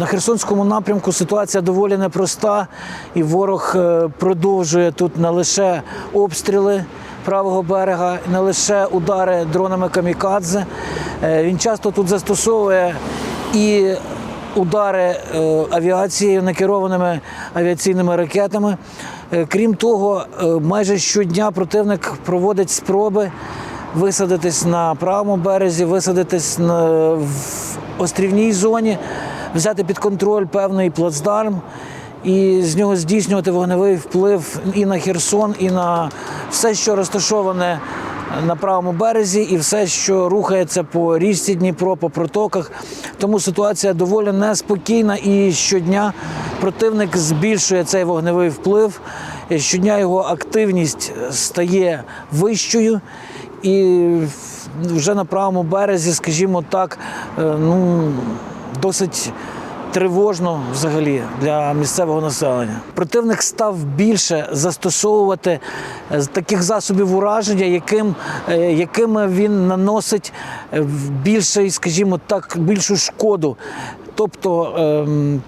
На Херсонському напрямку ситуація доволі непроста, і ворог е, продовжує тут не лише обстріли правого берега, не лише удари дронами камікадзе. Е, Він часто тут застосовує і удари е, авіацією, накерованими авіаційними ракетами. Крім того, майже щодня противник проводить спроби висадитись на правому березі, висадитись в острівній зоні, взяти під контроль певний плацдарм і з нього здійснювати вогневий вплив і на Херсон, і на все, що розташоване на правому березі, і все, що рухається по річці Дніпро, по протоках. Тому ситуація доволі неспокійна і щодня противник збільшує цей вогневий вплив. Щодня його активність стає вищою. І вже на правому березі, скажімо так, е, ну досить тривожно взагалі для місцевого населення. Противник став більше застосовувати е, таких засобів ураження, яким, е, якими він наносить е, більше, скажімо так, більшу шкоду. Тобто ем,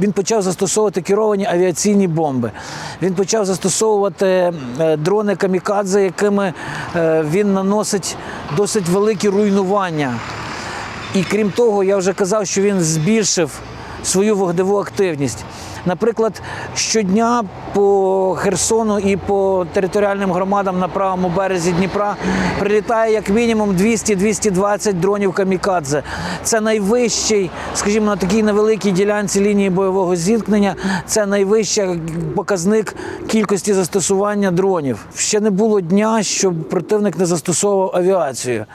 він почав застосовувати керовані авіаційні бомби. Він почав застосовувати дрони камікадзе, якими він наносить досить великі руйнування. І крім того, я вже казав, що він збільшив свою вогневу активність. Наприклад, щодня по Херсону і по територіальним громадам на правому березі Дніпра прилітає як мінімум 200-220 дронів камікадзе. Це найвищий, скажімо, на такій невеликій ділянці лінії бойового зіткнення. Це найвищий показник кількості застосування дронів. Ще не було дня, щоб противник не застосовував авіацію.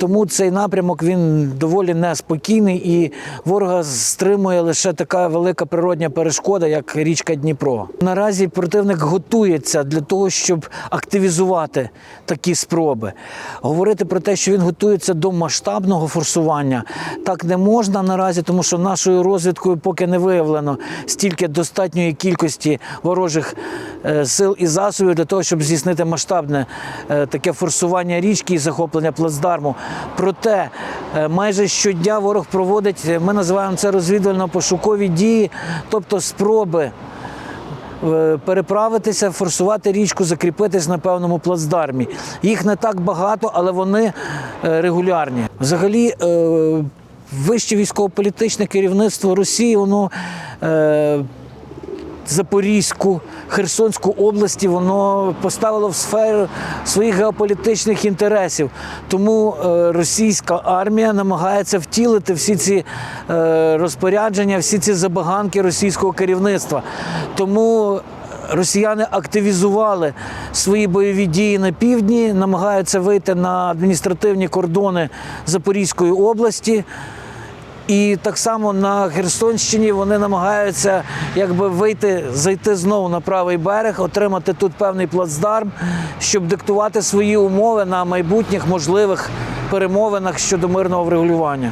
Тому цей напрямок він доволі неспокійний і ворога стримує лише така велика природня перешкода, як річка Дніпро. Наразі противник готується для того, щоб активізувати такі спроби. Говорити про те, що він готується до масштабного форсування, так не можна наразі, тому що нашою розвідкою поки не виявлено стільки достатньої кількості ворожих е, сил і засобів для того, щоб здійснити масштабне е, таке форсування річки і захоплення плацдарму. Проте е, майже щодня ворог проводить, е, ми називаємо це розвідувально-пошукові дії, тобто спроби е, переправитися, форсувати річку, закріпитись на певному плацдармі. Їх не так багато, але вони регулярні. Взагалі, вище військово-політичне керівництво Росії, воно. Е, Запорізьку, Херсонську області воно поставило в сферу своїх геополітичних інтересів. Тому е, російська армія намагається втілити всі ці е, розпорядження, всі ці забаганки російського керівництва. Тому росіяни активізували свої бойові дії на півдні, намагаються вийти на адміністративні кордони Запорізької області. І так само на Херсонщині вони намагаються якби вийти, зайти знову на правий берег, отримати тут певний плацдарм, щоб диктувати свої умови на майбутніх можливих перемовинах щодо мирного врегулювання.